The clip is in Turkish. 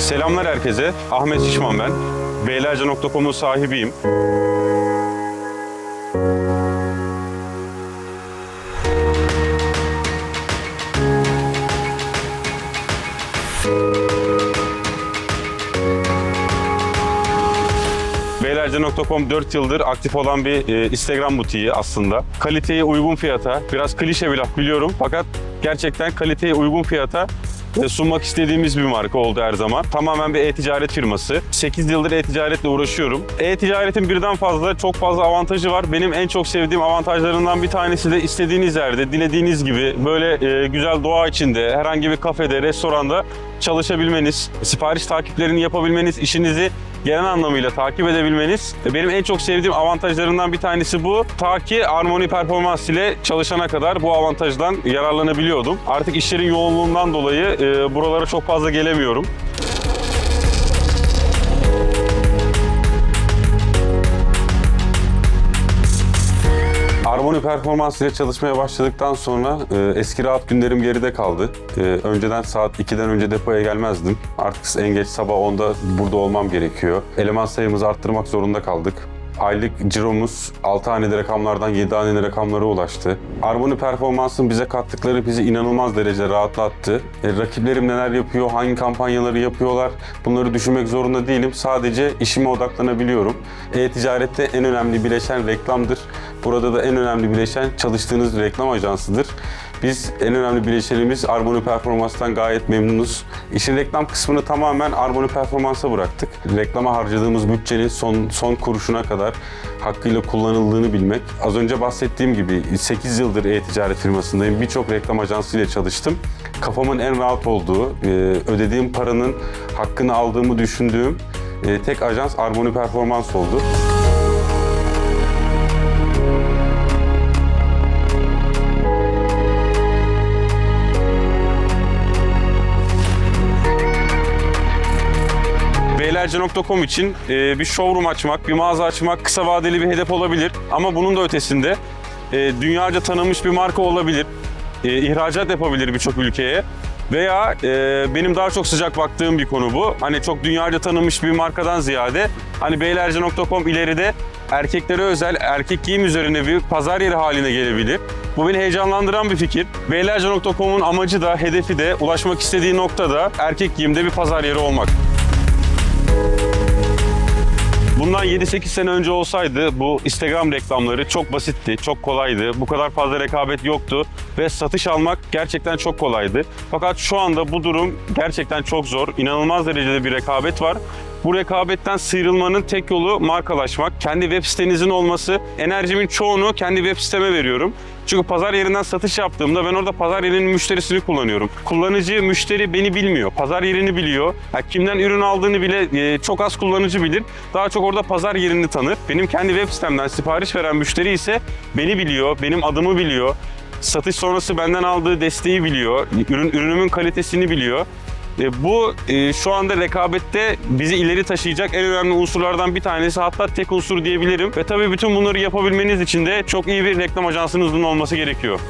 Selamlar herkese. Ahmet Şişman ben. Beylerce.com'un sahibiyim. Beylerce.com 4 yıldır aktif olan bir e, Instagram butiği aslında. Kaliteye uygun fiyata, biraz klişe bir laf biliyorum fakat gerçekten kaliteye uygun fiyata sunmak istediğimiz bir marka oldu her zaman. Tamamen bir e-ticaret firması. 8 yıldır e-ticaretle uğraşıyorum. E-ticaretin birden fazla, çok fazla avantajı var. Benim en çok sevdiğim avantajlarından bir tanesi de istediğiniz yerde, dilediğiniz gibi böyle e, güzel doğa içinde, herhangi bir kafede, restoranda çalışabilmeniz, sipariş takiplerini yapabilmeniz, işinizi genel anlamıyla takip edebilmeniz benim en çok sevdiğim avantajlarından bir tanesi bu. Ta ki Harmony Performans ile çalışana kadar bu avantajdan yararlanabiliyordum. Artık işlerin yoğunluğundan dolayı e, buralara çok fazla gelemiyorum. Harmony Performans ile çalışmaya başladıktan sonra e, eski rahat günlerim geride kaldı. E, önceden saat 2'den önce depoya gelmezdim. Artık en geç sabah 10'da burada olmam gerekiyor. Eleman sayımızı arttırmak zorunda kaldık. Aylık ciromuz 6 haneli rakamlardan 7 haneli rakamlara ulaştı. Harmony Performans'ın bize kattıkları bizi inanılmaz derece rahatlattı. E, rakiplerim neler yapıyor, hangi kampanyaları yapıyorlar bunları düşünmek zorunda değilim. Sadece işime odaklanabiliyorum. E-ticarette en önemli bileşen reklamdır. Burada da en önemli bileşen çalıştığınız reklam ajansıdır. Biz en önemli bileşenimiz Harmony Performans'tan gayet memnunuz. İşin reklam kısmını tamamen Harmony Performans'a bıraktık. Reklama harcadığımız bütçenin son, son kuruşuna kadar hakkıyla kullanıldığını bilmek. Az önce bahsettiğim gibi 8 yıldır e-ticaret firmasındayım. Birçok reklam ajansıyla çalıştım. Kafamın en rahat olduğu, e, ödediğim paranın hakkını aldığımı düşündüğüm e, tek ajans Harmony Performans oldu. Beylerce.com için e, bir showroom açmak, bir mağaza açmak kısa vadeli bir hedef olabilir. Ama bunun da ötesinde e, dünyaca tanınmış bir marka olabilir. E, ihracat yapabilir birçok ülkeye. Veya e, benim daha çok sıcak baktığım bir konu bu. Hani çok dünyaca tanınmış bir markadan ziyade hani Beylerce.com ileride erkeklere özel erkek giyim üzerine bir pazar yeri haline gelebilir. Bu beni heyecanlandıran bir fikir. Beylerce.com'un amacı da, hedefi de, ulaşmak istediği nokta da erkek giyimde bir pazar yeri olmak. Bundan 7-8 sene önce olsaydı bu Instagram reklamları çok basitti, çok kolaydı. Bu kadar fazla rekabet yoktu ve satış almak gerçekten çok kolaydı. Fakat şu anda bu durum gerçekten çok zor. İnanılmaz derecede bir rekabet var. Bu rekabetten sıyrılmanın tek yolu markalaşmak. Kendi web sitenizin olması. Enerjimin çoğunu kendi web siteme veriyorum. Çünkü pazar yerinden satış yaptığımda ben orada pazar yerinin müşterisini kullanıyorum. Kullanıcı, müşteri beni bilmiyor. Pazar yerini biliyor. Ha, kimden ürün aldığını bile e, çok az kullanıcı bilir. Daha çok orada pazar yerini tanır. Benim kendi web sitemden sipariş veren müşteri ise beni biliyor, benim adımı biliyor. Satış sonrası benden aldığı desteği biliyor. Ürün, ürünümün kalitesini biliyor. E, Bu e, şu anda rekabette bizi ileri taşıyacak en önemli unsurlardan bir tanesi hatta tek unsur diyebilirim. Ve tabii bütün bunları yapabilmeniz için de çok iyi bir reklam ajansınızın olması gerekiyor.